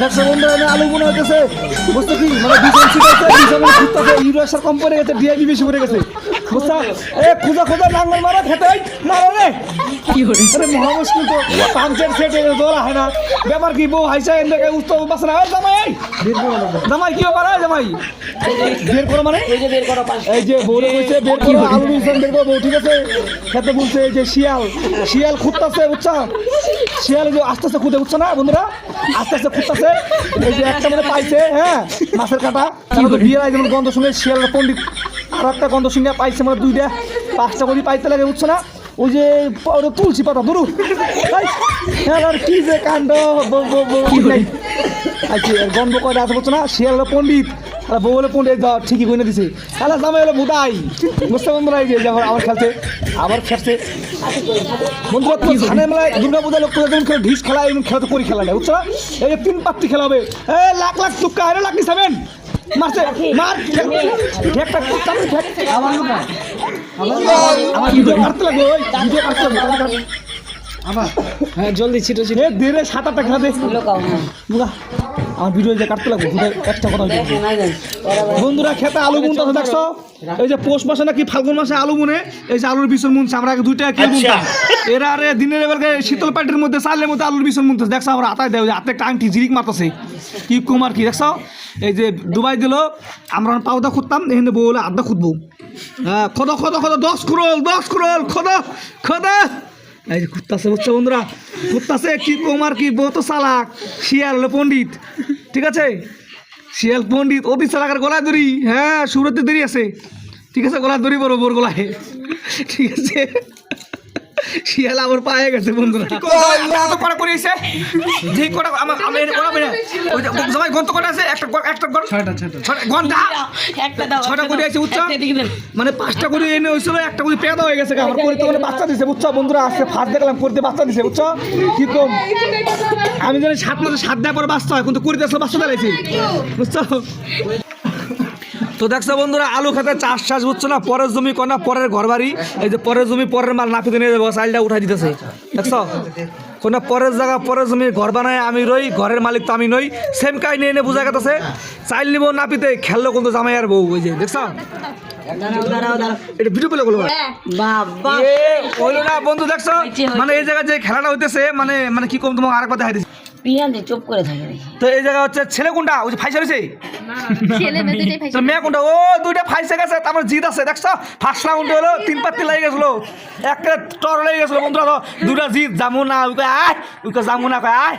দেখছ বন্ধু আমি আলু মনে হইতেছে বুঝতে কি? মানে বিজন সার কম পড়ে গেছে ডিআইবি বেশি পড়ে গেছে। বুঝছা এ খুঁজা খুঁজা নাঙ্গল মারা খেতে মারা রে। আরে মহা মুশকিল তো পাঞ্চের সেট এ দোলা হয় না। ব্যাপার কি বউ হাইসা এনে কে উস্তো বাস না। এই জামাই এই। জামাই কি ব্যাপার এই জামাই? বের করো মানে? এই যে বউরে কইছে বের করো আলু বের করো বউ ঠিক আছে? খেতে বলছে এই যে শিয়াল। শিয়াল খুঁজতেছে বুঝছা? শিয়াল যে আস্তে আস্তে খুঁজে বুঝছ না বন্ধুরা? আস্তে আস্তে খুঁজতেছে এই যে একটা মানে পাইছে হ্যাঁ? মাছের কাটা। বিয়ের আগে গন্ধ শুনে শিয়াল পণ্ডিত আর একটা গন্ধ শুনে পাইছে মানে দুইটা। পাঁচটা করে পাইতে লাগে বুঝছ না? ওই যে ওটা তুলসী পাতা ধরু। হ্যাঁ আর কি যে কাণ্ড আচ্ছা গন্ধ কয়টা আছে বুঝছ না? শিয়াল হলো পণ্ডিত আর বউ হলো পণ্ডিত ঠিকই কইনে দিছে। তাহলে জামাই হলো বুদাই। বুঝতে বন্ধুরা এই যে যখন আবার খেলছে আবার খেলছে। বন্ধুরা ধানে মেলায় দুর্গা পূজা লোক যেমন খেলে ঢিস খেলা এমন খেলা তো করি খেলা নেই বুঝছ না? এই তিন পাত্তি খেলা হবে। এ লাখ লাখ টুক্কা আরে লাখ নিসাবেন মারছে মার ঠেক আমার লোকা আমার ভিডিও কাটতে লাগবে ওই ভিডিও লাগবে আবার হ্যাঁ জলদি ছিটো ছিটো। সাত আটটা খেলা দে। বুগা আমার ভিডিও যে কাটতে লাগবে একটা কথা বন্ধুরা খেতে আলু বুনতে দেখছ? এই যে পৌষ মাসে নাকি ফাল্গুন মাসে আলু বুনে এই যে আলুর বিছন বুনছে আমরা আগে দুইটা কি বুনতাম এরা আরে দিনের এবারে শীতল পাটির মধ্যে চালের মধ্যে আলুর বিছন বুনতেছে দেখছ? আমরা হাতায় দেয় হাতে একটা আংটি জিরিক মারতেছে। কি কুমার কি দেখছ? এই যে দুবাই দিল, আমরা পাউদা খুঁজতাম, এখানে বউ হলে আড্ডা খুঁজবো। হ্যাঁ খদ খদ খদ, দশ ক্রোল দশ ক্রোল খদ খদ। এই যে খুঁজতাছে বুঝছ বন্ধুরা, খুঁজতাছে কি কুমার কি, বউ চালাক, শিয়াল হলো পণ্ডিত, ঠিক আছে? শিয়াল পণ্ডিত অতি চালাকের গলায় দড়ি হ্যাঁ সুরতে দেরি আছে, ঠিক আছে, গলায় দড়ি বড় বোর গলায়, ঠিক আছে? শিয়াল আবার পায়ে গেছে বন্ধুরা। যে আমার আমি কড়া বেড়ে সবাই গন্ত কটা আছে একটা একটা ছয়টা ছটা ঘণ্টা একটা দাও ছটা করে আছে উচ্চ। মানে পাঁচটা করে এনে হয়েছিল একটা করে পেদা হয়ে গেছে আমার করতে মানে বাচ্চা দিছে বুঝছ? বন্ধুরা আজকে ফার্স্ট দেখলাম করতে বাচ্চা দিছে বুঝছ? কি কম? আমি জানি সাত মাসে সাত দেওয়ার পরে বাচ্চা হয় কিন্তু করে আসলে বাচ্চা দিলাইছি বুঝছ? তো দেখছ বন্ধুরা আলু খেতে চাষ চাষ বুঝছ না পরের জমি কনা পরের ঘর বাড়ি এই যে পরের জমি পরের মাল নাপিতে নিয়ে যাব চাইলটা উঠাই দিতেছে। দেখছ? কোনো পরের জায়গা পরের জমি ঘর বানায় আমি রই ঘরের মালিক তো আমি নই সেম কাহিনী এনে বোঝা গেছে চাইল নিব নাপিতে খেললো কিন্তু জামাই আর বউ ওই যে দেখছ? এটা ভিডিও পেলে বলব হইল না বন্ধু দেখছ? মানে এই জায়গায় যে খেলাটা হইতেছে মানে মানে কি কম তোমাকে আরেকবার দেখাই দিচ্ছি চুপ করে থাকে তো এই জায়গা হচ্ছে ছেলে কোনটা ওই যে ফাইসা তো মেয়ে কোনটা? ও দুইটা ফাইসে গেছে তারপর জিত আছে দেখছ? ফার্স্ট রাউন্ড হলো তিন পাত্তি লেগে গেছিল। একটা টর লেগে গেছিল বন্ধুরা তো দুইটা জিত যামু না উকে আয় উকে কয় যামু না কয় আয়।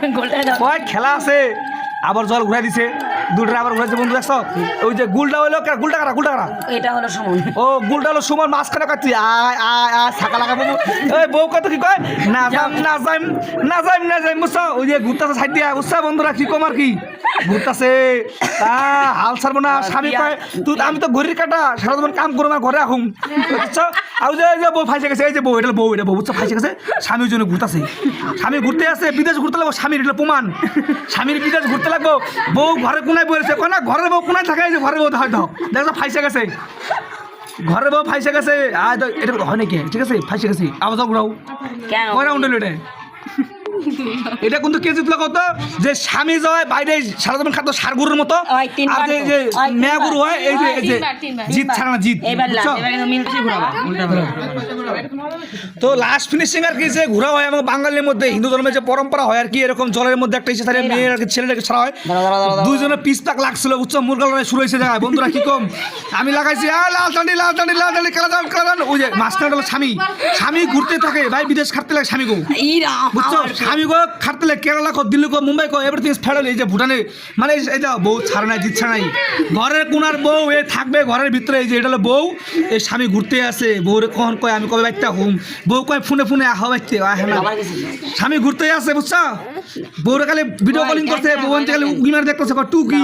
কয় খেলা আছে। আবার জল ঘুরাই দিছে। দুইটা আবার ঘুরাইছে বন্ধু দেখছ? ওই যে গুলটা হইল কা- গুলটা কারা? গুলটা কারা? এটা হলো সমান। ও গুলটা হলো সুমার মাঝখানে কাটছি আয় আয় আয় ছাকা লাগা বউ। এই বউ কত কি কয়? না যাম না যাইম না যাইম না যাইম বুঝছ? ওই যে ঘুরতাছে সাইড দিয়া বুঝছ বন্ধুরা? কি কম আর কি? ঘুরতাছে। তা হাল ছাড়বো না। স্বামী কয় তুই আমি তো ঘড়ির কাটা সারা জীবন কাম করব না ঘরে আহুম। বুঝছ? আর যে বউ ফাইসে গেছে এই যে বউ এটা বউ এটা বউ বুঝছ ফাইসে গেছে? স্বামীর জন্য ঘুরতাছে স্বামী ঘুরতে আসে বিদেশ ঘুরতে লাগবো স্বামীর এটা প্রমাণ স্বামীর বিদেশ ঘুরতে লাগবো। বউ ঘরে কোনায় বসেছে কোনা ঘরের বউ কোনায় থাকে যে ঘরের বউ হয়তো দেখো ফাইসে গেছে। ঘরের বউ ফাইসে গেছে আয় তো এটা হয় নাকি? ঠিক আছে ফাইসে গেছে। আওয়াজ ঘুরাও কেন? কয় রাউন্ড হলো এটা এটা কিন্তু কে জিতলো কত? যে স্বামী যায় বাইরে সারাদিন খাদ্য সার গরুর মতো আর যে যে মেয়া গুরু হয় এই যে। জিত ছাড়া জিত। এবার তো লাস্ট ফিনিশিং আর কি যে ঘোরা হয় এবং বাঙালির মধ্যে হিন্দু ধর্মের যে পরম্পরা হয় আর কি এরকম জলের মধ্যে একটা ইসে থাকে মেয়ের আর কি ছেলেটাকে ছাড়া হয়। দাঁড়াও, দাঁড়াও, দাঁড়াও, দাঁড়াও। দুইজনে পিস পাক লাগছিল উচ্চ মুরগা লড়াই শুরু হয়েছে জায়গায়। বন্ধুরা কি কম? আমি লাগাইছি লাল টান্ডি লাল টান্ডি লাল টান্ডি খেলা যান খেলা যান ওই যে মাঝখানে হলো স্বামী। স্বামী ঘুরতে থাকে ভাই বিদেশ খাটতে লাগে স্বামী গো। বুঝছ? স্বামী গো খাটতে লাগে কেরালা কো দিল্লি কো মুম্বাই কো এভরিথিং ফেডাল এই যে ভুটানে মানে যে বউ ছাড়ে নাই জিতছে নাই। ঘরের কোনার বউ এ থাকবে ঘরের ভিতরে এই যে এটা হলো বউ। এই স্বামী ঘুরতে আসে বউরে কখন কয় আমি কবে বাইতে হুম। বউ কয় ফোনে ফোনে আহ বাইতে আহে না স্বামী ঘুরতে আসে বুঝছ? বউরে খালি ভিডিও কলিং করতে বউ আনতে খালি উকি মার দেখতেছে টু কি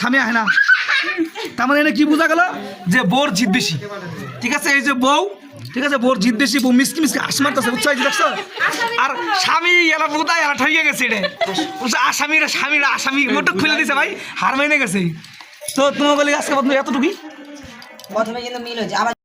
স্বামী আহে না। তার মানে এনে কি বোঝা গেল? যে বউর জিত বেশি। ঠিক আছে এই যে বউ ঠিক আছে বউর জিত বেশি বউ মিসকি মিসকি হাস মারতেছে বুঝছ? দেখছ? আর স্বামী এলা বোধা এলা ঠইয়ে গেছে এটা বুঝছ? আসামিরা স্বামীরা আসামি মোটক খুলে দিছে ভাই। হার মাইনে গেছে। তো তোমার বলি আজকে বন্ধু এতটুকুই? প্রথমে কিন্তু মিল হয়েছে। আবার